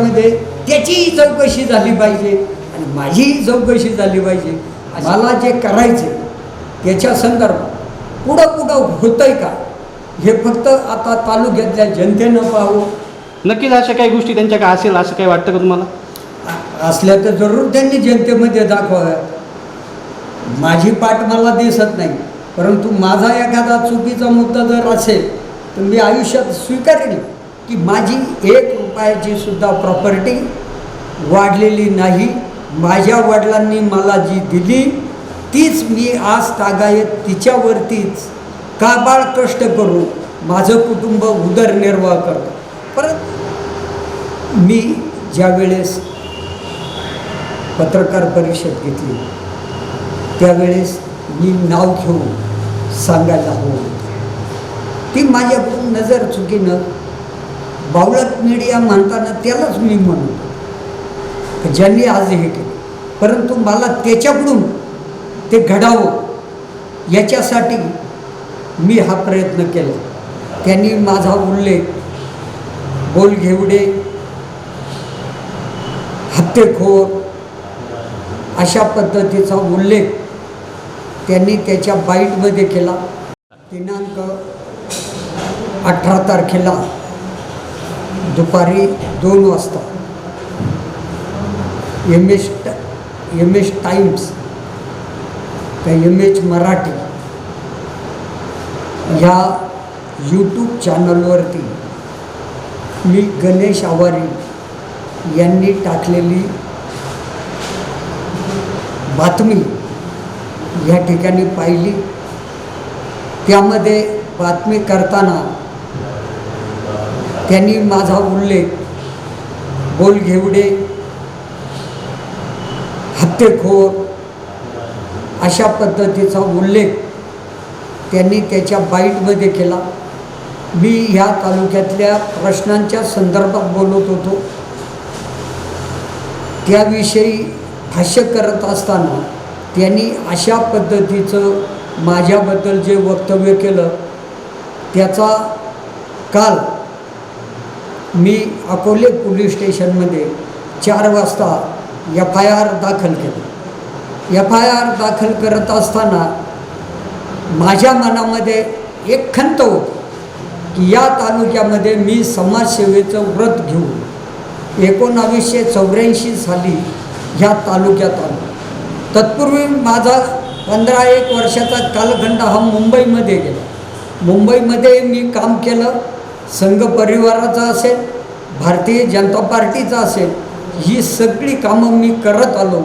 याच्यामध्ये त्याचीही चौकशी झाली पाहिजे आणि माझीही चौकशी झाली पाहिजे. मला जे करायचे त्याच्या संदर्भात पुढं पुढं होतंय का हे फक्त आता तालुक्यातल्या जनतेनं पाहावं. नक्कीच अशा काही गोष्टी त्यांच्या काय असेल असं काही वाटतं का तुम्हाला? असल्या तर जरूर त्यांनी जनतेमध्ये दाखवाव्या. माझी पाठ मला दिसत नाही परंतु माझा एखादा चुकीचा मुद्दा जर असेल तर मी आयुष्यात स्वीकारेल की माझी एक रुपयाची सुद्धा प्रॉपर्टी वाढलेली नाही. माझ्या वडिलांनी मला जी दिली तीच मी आज तागायत तिच्यावरतीच काबाळ कष्ट करून माझं कुटुंब उदरनिर्वाह करतो. परत मी ज्यावेळेस पत्रकार परिषद घेतली त्यावेळेस मी नाव घेऊन सांगायला हवं होतं. ती माझ्याकडून नजर चुकीनं बावळत मीडिया म्हणताना त्यालाच मी म्हणतो. ज्यांनी आज हे केलं. परंतु मला त्याच्याकडून ते घडावं याच्यासाठी मी हा प्रयत्न केला. त्यांनी माझा उल्लेख बोल घेवडे हत्तेखोर अशा पद्धतीचा उल्लेख त्यांनी त्याच्या बाईटमध्ये केला. दिनांक अठरा तारखेला दुपारी दोन वाजता. M H M H times का एम एच मराठी ह्या यूट्यूब चॅनलवरती मी गणेश आवारी यांनी टाकलेली बातमी या ठिकाणी पाहिली. त्यामध्ये बातमी करताना त्यांनी माझा उल्लेख बोल घेवडे हत्तेखोर अशा पद्धतीचा उल्लेख त्यांनी त्याच्या बाईटमध्ये केला. मी ह्या तालुक्यातल्या प्रश्नांच्या संदर्भात बोलत होतो. त्याविषयी भाष्य करत असताना त्यांनी अशा पद्धतीचं माझ्याबद्दल जे वक्तव्य केलं त्याचा काल मी अकोले पोलीस स्टेशनमध्ये चार वाजता एफ आय आर दाखल केलं. एफ आय आर दाखल करत असताना माझ्या मनामध्ये एक खंत होती की या तालुक्यामध्ये मी समाजसेवेचं व्रत घेऊन एकोणावीसशे चौऱ्याऐंशी साली ह्या तालुक्यात आलो. तत्पूर्वी माझा पंधरा एक वर्षाचा कालखंड हा मुंबईमध्ये गेला. मुंबईमध्ये मी काम केलं. संघ परिवाराचा असेल भारतीय जनता पार्टीचा असेल ही सगळी कामं मी करत आलो.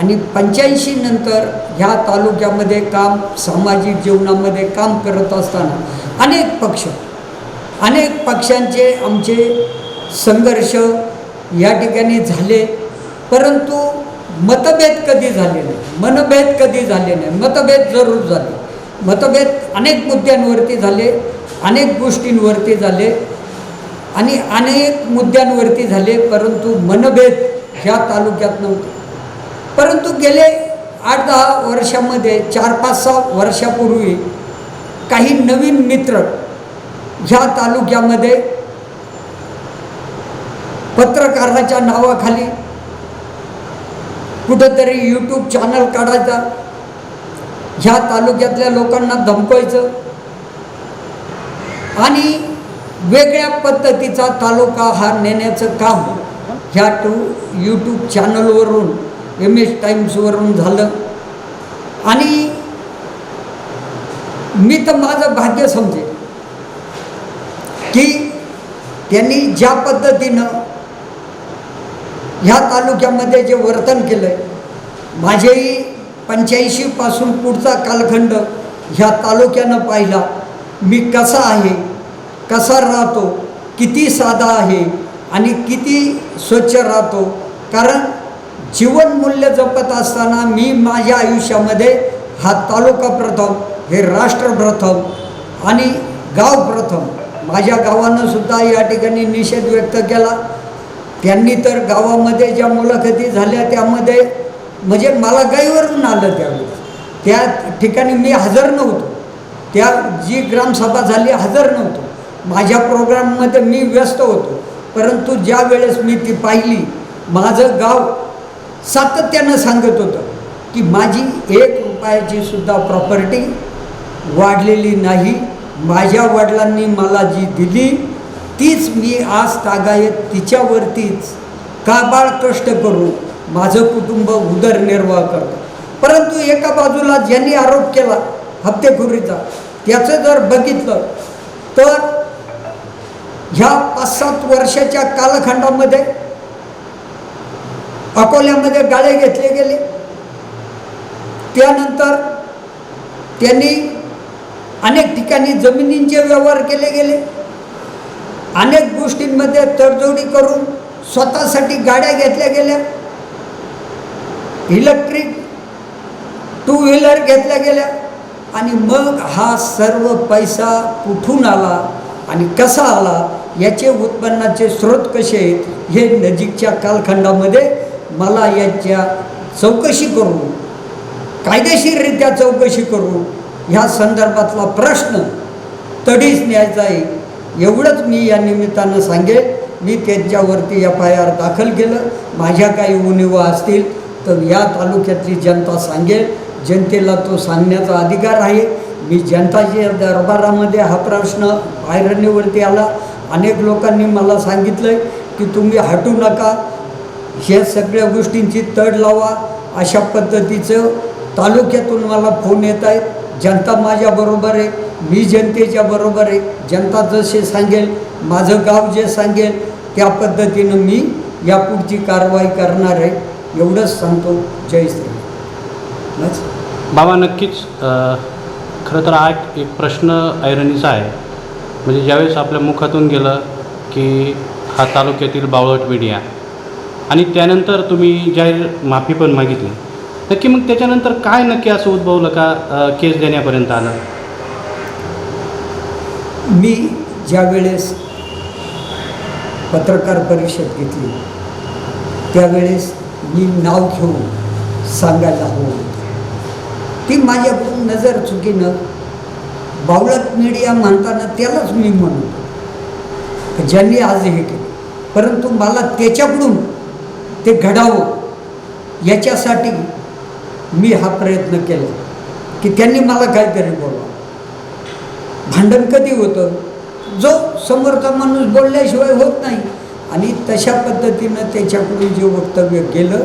आणि पंच्याऐंशी नंतर ह्या तालुक्यामध्ये काम सामाजिक जीवनामध्ये काम करत असताना अनेक पक्ष अनेक पक्षांचे आमचे संघर्ष या ठिकाणी झाले. परंतु मतभेद कधी झाले नाही मनभेद कधी झाले नाही मतभेद जरूर झाले. मतभेद अनेक मुद्द्यांवरती झाले. अनेक गोष्टींवरती झाले आणि अनेक मुद्द्यांवरती झाले परंतु मनभेद ह्या तालुक्यात नव्हते. परंतु गेले आठ दहा वर्षामध्ये चार पाच सहा वर्षापूर्वी काही नवीन मित्र ह्या तालुक्यामध्ये पत्रकाराच्या नावाखाली कुठंतरी यूट्यूब चॅनल काढायचा ह्या तालुक्यातल्या लोकांना धमकवायचं आणि वेगळ्या पद्धतीचा तालुका हा नेण्याचं काम ह्या टू यूट्यूब चॅनलवरून एम एस टाईम्सवरून झालं. आणि मी तर माझं भाग्य समजे की त्यांनी ज्या पद्धतीनं ह्या तालुक्यामध्ये जे वर्तन केलं आहे माझेही पंच्याऐंशीपासून पुढचा कालखंड ह्या तालुक्यानं पाहिला. मी कसा आहे? कसा राहतो किती साधा आहे आणि किती स्वच्छ राहतो. कारण जीवनमूल्य जपत असताना मी माझ्या आयुष्यामध्ये हा तालुका प्रथम हे राष्ट्र प्रथम आणि गाव प्रथम माझ्या गावानं सुद्धा या ठिकाणी निषेध व्यक्त केला. त्यांनी तर गावामध्ये ज्या मुलाखती झाल्या त्यामध्ये म्हणजे मला गाईवरून आलं त्यावेळेस त्या ठिकाणी मी हजर नव्हतो. त्या जी ग्रामसभा झाली हजर नव्हतो. माझ्या प्रोग्राममध्ये मी व्यस्त होतो. परंतु ज्या वेळेस मी ती पाहिली माझं गाव सातत्यानं सांगत होतं की माझी एक रुपयाची सुद्धा प्रॉपर्टी वाढलेली नाही. माझ्या वडिलांनी मला जी दिली तीच मी आज तागायत तिच्यावरतीच काबाळ कष्ट करून माझं कुटुंब उदरनिर्वाह करतो. परंतु एका बाजूला ज्यांनी आरोप केला हप्तेखोरीचा त्याचं जर बघितलं तर ह्या पाच सात वर्षाच्या कालखंडामध्ये अकोल्यामध्ये गाळे घेतले गेले. त्यानंतर त्यांनी अनेक ठिकाणी जमिनींचे व्यवहार केले गेले. अनेक गोष्टींमध्ये तडजोडी करून स्वतःसाठी गाड्या घेतल्या गेल्या. इलेक्ट्रिक टू व्हीलर घेतल्या गेल्या. आणि मग हा सर्व पैसा कुठून आला? आणि कसा आला याचे उत्पन्नाचे स्रोत कसे आहेत हे नजीकच्या कालखंडामध्ये मला याच्या चौकशी करू कायदेशीररित्या चौकशी करू ह्या संदर्भातला प्रश्न तडीच न्यायचा आहे एवढंच मी या निमित्तानं सांगेल. मी त्यांच्यावरती एफ आय आर दाखल केलं. माझ्या काही उणिवा असतील तर या तालुक्यातली जनता सांगेल. जनतेला तो सांगण्याचा अधिकार आहे. मी जनताच्या दरबारामध्ये हा प्रश्न ऐरणीवरती आला. अनेक लोकांनी मला सांगितलं आहे की तुम्ही हटू नका. ह्या सगळ्या गोष्टींची तड लावा. अशा पद्धतीचं तालुक्यातून मला फोन येत आहेत. जनता माझ्याबरोबर आहे. मी जनतेच्या बरोबर आहे. जनता जसे सांगेल माझं गाव जे सांगेल त्या पद्धतीनं मी यापुढची कारवाई करणार आहे. एवढंच सांगतो. जय श्री बाबा नक्कीच खरं तर हा एक- प्रश्न ऐरणीचा आहे. म्हणजे ज्यावेळेस आपल्या मुखातून गेलं की हा तालुक्यातील बावळट मीडिया आणि त्यानंतर तुम्ही जाहीर माफी पण मागितली. नक्की मग त्याच्यानंतर काय नक्की असं उद्भवलं का केस देण्यापर्यंत आलं? मी ज्यावेळेस पत्रकार परिषद घेतली त्यावेळेस मी नाव घेऊन सांगायला हवं होतं. ती माझ्याकडून नजर चुकीनं बावळट मीडिया म्हणताना त्यालाच मी म्हणतो ज्यांनी आज हे केलं परंतु मला त्याच्याकडून ते घडावं याच्यासाठी मी हा प्रयत्न केला की त्यांनी मला काहीतरी बोलवा. भांडण कधी होतं? जो समोरचा माणूस बोलल्याशिवाय होत नाही. आणि तशा पद्धतीनं त्याच्याकडून जे वक्तव्य केलं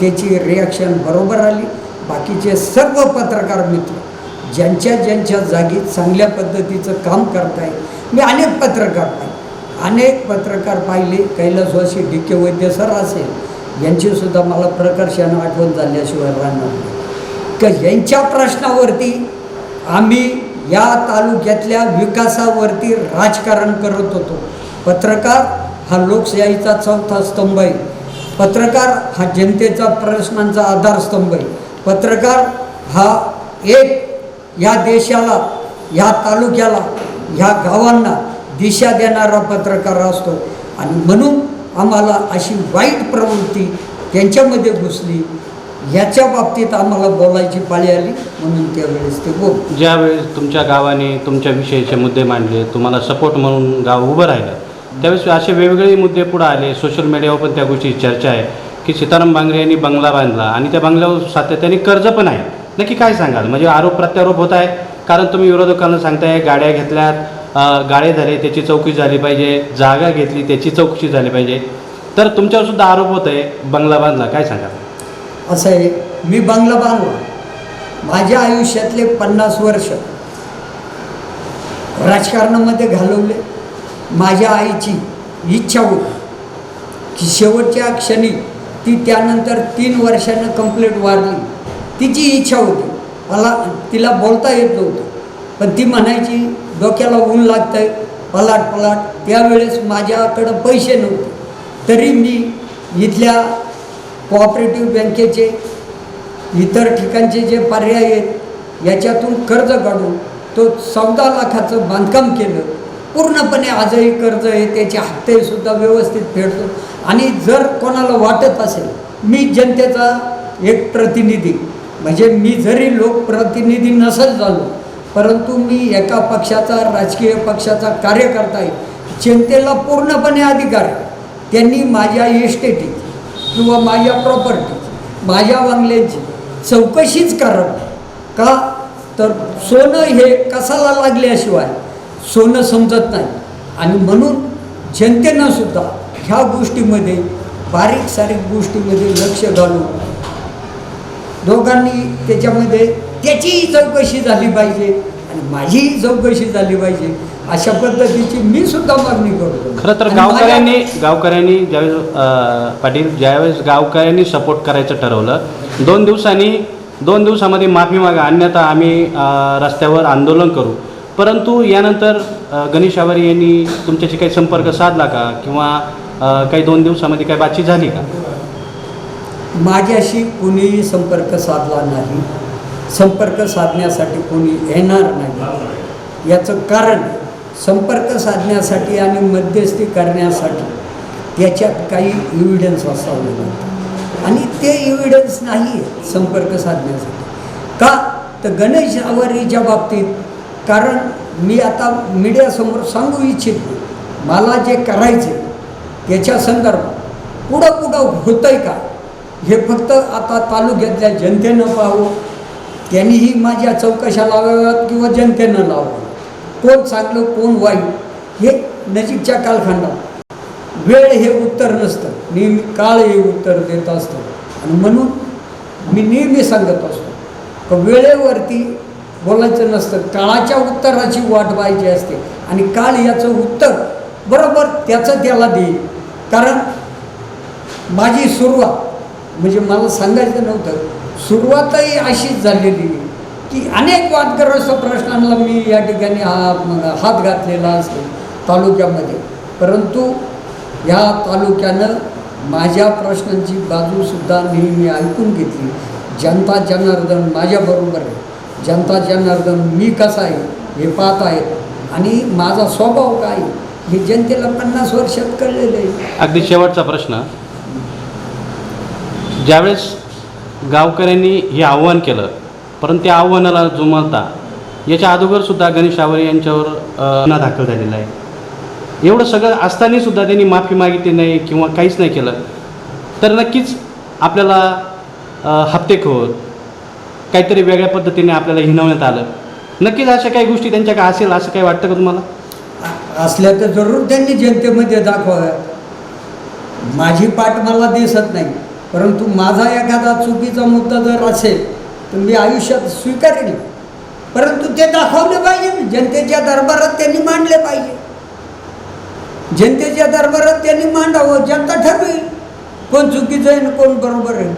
त्याची रिॲक्शन बरोबर आली. बाकीचे सर्व पत्रकार मित्र ज्यांच्या ज्यांच्या जागी चांगल्या पद्धतीचं काम करताय मी अनेक पत्रकार पाहिले. अनेक पत्रकार पाहिले. कैलासवासी डी के वैद्य सर असेल यांचीसुद्धा मला प्रकर्षानं आठवण झाल्याशिवाय राहणार नाही. का यांच्या प्रश्नावरती आम्ही या तालुक्यातल्या विकासावरती राजकारण करत होतो. पत्रकार हा लोकशाहीचा चौथा स्तंभ आहे. पत्रकार हा जनतेचा प्रश्नांचा आधारस्तंभ आहे. पत्रकार हा एक या देशाला या तालुक्याला ह्या गावांना दिशा देणारा पत्रकार असतो. आणि म्हणून आम्हाला अशी वाईट प्रवृत्ती त्यांच्यामध्ये घुसली. याच्या बाबतीत आम्हाला बोलायची पाळी आली म्हणून त्यावेळेस ते बोल ज्यावेळेस तुमच्या गावाने तुमच्या विषयीचे मुद्दे मांडले तुम्हाला सपोर्ट म्हणून गाव उभं राहिलं त्यावेळेस असे वेगवेगळे मुद्दे पुढे आले. सोशल मीडियावर पण त्या गोष्टी चर्चा आहे. की सीताराम बांगरे यांनी बंगला बांधला आणि त्या बंगल्यावर सातत्याने कर्ज पण आहे. नक्की काय सांगाल? म्हणजे आरोप प्रत्यारोप होत आहे कारण तुम्ही विरोधकांना सांगताय गाड्या घेतल्यात गाळे झाले त्याची चौकशी झाली पाहिजे जागा घेतली त्याची चौकशी झाली पाहिजे. तर तुमच्यावर सुद्धा आरोप होत आहे बंगला बांधला. काय सांगाल? असं आहे मी बंगला बांधला. माझ्या आयुष्यातले पन्नास वर्ष राजकारणामध्ये घालवले. माझ्या आईची इच्छा होती की शेवटच्या क्षणी ती त्यानंतर तीन वर्षानं कंप्लेंट वाढली तिची इच्छा होती. मला तिला बोलता येत नव्हतं. पण ती म्हणायची डोक्याला ऊन लागतं आहे पलाट पलाट. त्यावेळेस माझ्याकडं पैसे नव्हते. तरी मी इथल्या कोऑपरेटिव्ह बँकेचे इतर ठिकाणचे जे पर्याय आहेत याच्यातून कर्ज काढून तो चौदा लाखाचं बांधकाम केलं. पूर्णपणे आजही कर्ज आहे त्याचे हप्तेसुद्धा व्यवस्थित फेडतो. आणि जर कोणाला वाटत असेल मी जनतेचा एक प्रतिनिधी म्हणजे मी जरी लोकप्रतिनिधी नसत झालो परंतु मी एका पक्षाचा राजकीय पक्षाचा कार्यकर्ता आहे जनतेला पूर्णपणे अधिकार आहे. त्यांनी माझ्या इस्टेटीची किंवा माझ्या प्रॉपर्टी माझ्या बंगल्यांची चौकशीच करावी. का? तर सोनं हे कसाला लागल्याशिवाय सोनं समजत नाही. आणि म्हणून जनतेनं सुद्धा ह्या गोष्टीमध्ये बारीक सारीक गोष्टीमध्ये लक्ष घालून दोघांनी त्याच्यामध्ये त्याचीही चौकशी झाली पाहिजे आणि माझीही चौकशी झाली पाहिजे अशा पद्धतीची मी सुद्धा मागणी करतो. खरं तर गावकऱ्यांनी गावकऱ्यांनी ज्यावेळेस पाटील ज्यावेळेस गावकऱ्यांनी सपोर्ट करायचं ठरवलं दोन दिवसांनी दोन दिवसामध्ये माफी मागा अन्यथा आम्ही रस्त्यावर आंदोलन करू. परंतु यानंतर गणेश आवारी यांनी तुमच्याशी काही संपर्क साधला का? किंवा काही दोन दिवसामध्ये काही बातचीत झाली का? माझ्याशी कोणीही संपर्क साधला नाही. संपर्क साधण्यासाठी कोणी येणार नाही. याचं कारण संपर्क साधण्यासाठी आणि मध्यस्थी करण्यासाठी त्याच्यात काही इव्हिडन्स असावं लागतं. आणि ते इव्हिडन्स नाही आहे संपर्क साधण्यासाठी. का? तर गणेश आवारीच्या बाबतीत कारण मी आता मीडियासमोर सांगू इच्छितो मला जे करायचे त्याच्या संदर्भात पुढं पुढं होतं आहे का हे फक्त आता तालुक्यातल्या जनतेनं पाहावं. त्यांनीही माझ्या चौकशा लावाव्यात किंवा जनतेनं लावावं. कोण चांगलं कोण वाईट हे नजीकच्या कालखंडात. वेळ हे उत्तर नसतं. नेहमी काळ हे उत्तर देत असतं. आणि म्हणून मी नेहमी सांगत असतो का वेळेवरती बोलायचं नसतं. काळाच्या उत्तराची वाट पाहायची असते. आणि काळ याचं उत्तर बरोबर त्याचं त्याला देईल. कारण माझी सुरुवात म्हणजे मला सांगायचं नव्हतं सुरुवातही अशीच झालेली. की अनेक वादग्रस्त प्रश्नांना मी या ठिकाणी हा हात घातलेला असतो तालुक्यामध्ये. परंतु या तालुक्यानं माझ्या प्रश्नांची बाजूसुद्धा नेहमी ऐकून घेतली. जनता जनार्दन माझ्याबरोबर आहे. जनता जनार्दन मी कसा आहे हे पाहत आहेत. आणि माझा स्वभाव काय हे जनतेला पन्नास वर्षात कळलेलं आहे. अगदी शेवटचा प्रश्न. ज्यावेळेस गावकऱ्यांनी हे आव्हान केलं परंतु त्या आव्हानाला जुमलता याच्या अगोदर सुद्धा गणेश आवरे यांच्यावर गुन्हा दाखल झालेला आहे. एवढं सगळं असताना सुद्धा त्यांनी माफी मागितली नाही किंवा काहीच नाही केलं. तर नक्कीच आपल्याला हप्तेखोर काहीतरी वेगळ्या पद्धतीने आपल्याला हिनवण्यात आलं. नक्कीच अशा काही गोष्टी त्यांच्या का असेल असं काही वाटतं का तुम्हाला? असल्या तर जरूर त्यांनी जनतेमध्ये दाखवाव्या. माझी पाठ मला दिसत नाही परंतु माझा एखादा चुकीचा मुद्दा जर असेल तर मी आयुष्यात स्वीकारेल परंतु ते दाखवले पाहिजे जनतेच्या दरबारात त्यांनी मांडले पाहिजे. जनतेच्या दरबारात त्यांनी मांडावं जनता ठरवेल. कोण चुकीचं आहे आणि कोण बरोबर आहे.